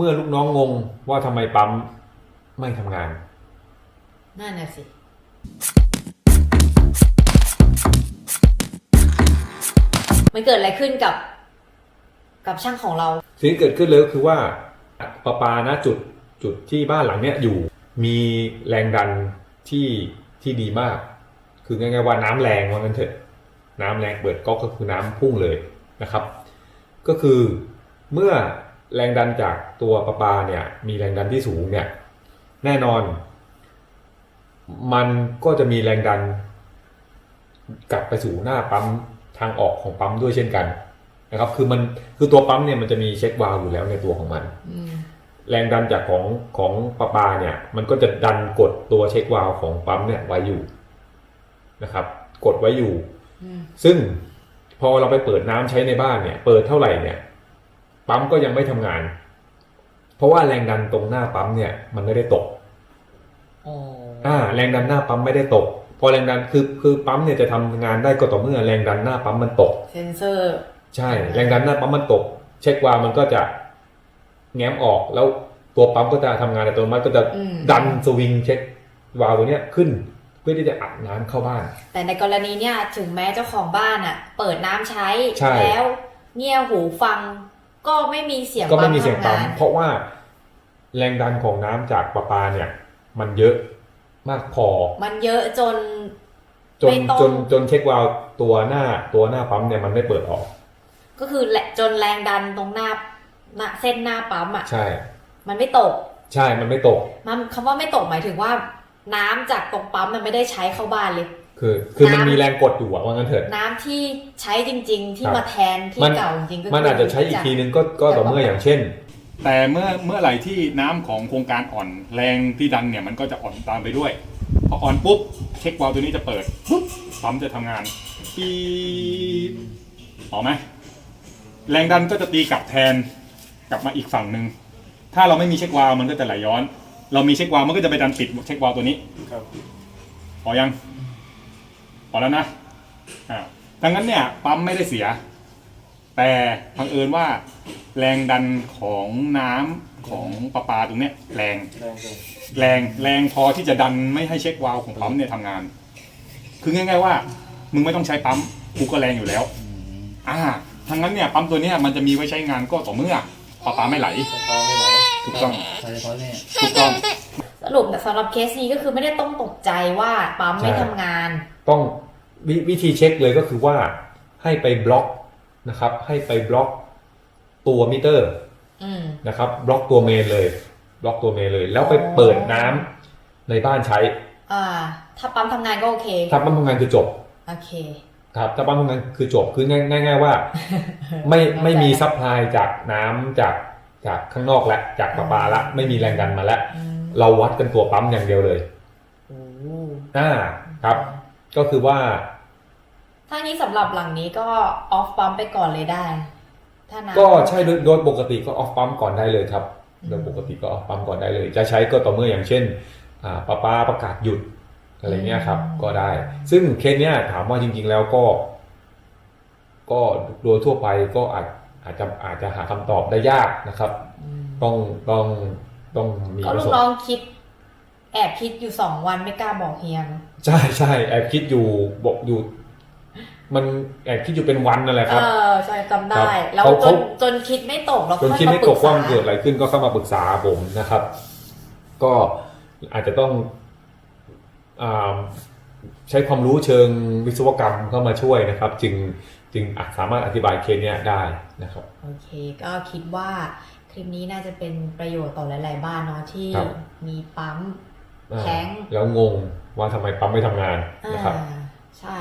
เมื่อลูกน้องงงว่าทำไมปั๊มไม่ทำงาน นั่นน่ะสิ มันเกิดอะไรขึ้นกับ กับช่างของเรา สิ่งที่เกิดขึ้นเลยก็คือว่าประปาณจุดจุดที่บ้านหลังเนี้ยอยู่ มีแรงดันที่ที่ดีมาก คือง่ายๆว่าน้ำแรงว่างั้นเถอะ น้ำแรงเปิดก๊อกก็คือน้ำพุ่งเลยนะครับ ก็คือเมื่อ แรงดันจากตัวประปาเนี่ย มีแรงดันที่สูงเนี่ย แน่นอน มันก็จะมีแรงดัน กลับไปสู่หน้าปั๊มทางออกของปั๊มด้วยเช่นกันนะครับ คือมันคือตัวปั๊มเนี่ยมันจะมีเช็ควาล์วอยู่แล้วในตัวของมันอืมแรงดันจากของของประปาเนี่ย มันก็จะดันกดตัวเช็ควาล์วของปั๊มเนี่ยไว้อยู่นะครับ กดไว้อยู่อืมซึ่งพอเราไปเปิดน้ำใช้ในบ้านเนี่ย เปิดเท่าไหร่เนี่ย ปั๊มก็ยังไม่ทำงาน เพราะว่าแรงดันตรงหน้าปั๊มเนี่ยมันไม่ได้ตกอ๋ออ่า แรงดันหน้าปั๊มไม่ได้ตก พอแรงดันคือคือปั๊มเนี่ยจะทำงานได้ก็ต่อเมื่อแรงดันหน้าปั๊มมันตก เซนเซอร์ ใช่ แรงดันหน้าปั๊มมันตก เช็ควาล์วมันก็จะแง้มออกแล้วตัวปั๊มก็จะทำงานอัตโนมัติก็จะอืมดันสวิงเช็ควาล์วตัวเนี้ยขึ้นเพื่อที่จะอัดน้ำเข้าบ้าน แต่ในกรณีเนี่ยถึงแม้เจ้าของบ้านอะเปิดน้ำใช้ใช่แล้วเงี่ยหูฟัง ก็ไม่มีเสียงก็ไม่มีเสียงปั๊มทำานเพราะว่าแรงดันของน้ำจากประปาเนี่ย มันเยอะมากพอ มันเยอะจน จนไม่ต้องจนจนเช็ควาล์วตัวหน้าตัวหน้าปั๊มเนี่ยมันไม่เปิดออก ก็คือแหละจนแรงดันตรงหน้าหน้าเส้นหน้าปั๊มอะใช่ มันไม่ตก ใช่มันไม่ตก มันคำว่าไม่ตกหมายถึงว่า น้ำจากตรงปั๊มมันไม่ได้ใช้เข้าบ้านเลย คือคือมันน้ำ มีแรงกดอยู่อะว่างั้นเถิด น้ำที่ใช้จริง ๆ ที่ครับมาแทนที่มัน เก่าจริงๆก็คืมันอาจจะใช้อีกทีนึงก็ก็ต่อเมื่ออย่างเช่น แต่เมื่อเมื่อไหร่ที่น้ำของโครงการอ่อนแรงที่ดันเนี่ยมันก็จะอ่อนตามไปด้วย พออ่อนปุ๊บเช็ควาล์วตัวนี้จะเปิดปุ๊บปั๊มจะทำงานปีดออกไหมแรงดันก็จะตีกลับแทนกลับมาอีกฝั่งหนึ่งถ้าเราไม่มีเช็ควาล์วมันก็จะไหลย้อน เรามีเช็ควาล์วมันก็จะไปดันปิดเช็ควาล์วตัวนี้ครับพอยัง พอแล้วนะอ่าดังนั้นเนี่ยปั๊มไม่ได้เสีย แต่พังเอิญว่าแรงดันของน้ำของประปาตรงเนี้ยแรงแรงแรงพอที่จะดันไม่ให้เช็ควาล์วของปั๊มเนี่ยทำงาน คือง่ายๆว่า มึงไม่ต้องใช้ปั๊มกูก็แรงอยู่แล้ว อ่าทั้งนั้นเนี่ยปั๊มตัวเนี้ยมันจะมีไว้ใช้งานก็ต่อเมื่อประปาไม่ไหลตอนไม่ไหวถูกต้องใช้เฉพาะเนี่ยถูกต้องส รุปแต่สำหรับเคสนี้ก็คือไม่ได้ต้องตกใจว่าปั๊มไม่ใช่ทำงาน ต้องววิธีเช็คเลยก็คือว่าให้ไปบล็อกนะครับ ให้ไปบล็อกตัวมิเตอร์อืม นะครับบล็อกตัวเมนเลย บล็อกตัวเมนเลย แล้วไปเปิดน้ำในบ้านใช้ อ่า ถ้าปั๊มทำงานก็โอเคถ้าปั๊มทำงานคือจบโอเค ครับถ้าปั๊มทำงานคือจบคือง่ายง่ายๆว่า ไม่ไม่มีซัพพลายจากน้ำจากจากข้างนอกและจากประปาละไม่มีแรงดันมาแล้ว อืม เราวัดกันตัวปั๊มอย่างเดียวเลยโอ้อ่าครับ ก็คือว่า ถ้านี้สำหรับหลังนี้ก็ออฟปั๊มไปก่อนเลยได้ ถ้าน้ำก็ใช่โดยโดยปกติก็ออฟปั๊มก่อนได้เลยครับโดยปกติก็ออฟปั๊มก่อนได้เลย จะใช้ก็ต่อเมื่ออย่างเช่นอ่าป้าป้าประกาศหยุดอะไรเงี้ยครับ ก็ได้ ซึ่งเคสเนี้ยถามว่าจริง ๆ แล้วก็ ก็โดยทั่วไปก็อาจอาจจะอาจจะหาคำตอบได้ยากนะครับอืมต้องต้อง ต้องมีก็ประลูสกบน้องคิด แอบคิดอยู่สองวันไม่กล้าบอกเฮียนะใช่ใช่แอบคิดอยู่บอกอยู่ มันแอบคิดอยู่เป็นวันนั่นแหละเอครับอใช่จำครัได้บแล้วเขาจเขา นจนคิดไม่ตกแล้วจนค่อยคิดมาไม่ปตรึกกว่าษามันเกิดอะไรขึ้นก็เข้ามาปรึกษาผมนะครับ ก็อาจจะต้องอาใช้ความรู้เชิงวิศวกรรมเข้ามาช่วยนะครับ จึงจึงอาจสามารถอธิบายเคสเนี้ยได้นะครับ โอเค ก็คิดว่า คลิปนี้น่าจะเป็นประโยชน์ต่อหลาย ๆ บ้านเนาะที่ครับ มีปั๊มอ่าแท้งแล้วงงว่าทำไมปั๊มไม่ทำงานนะครับ อ่าใช่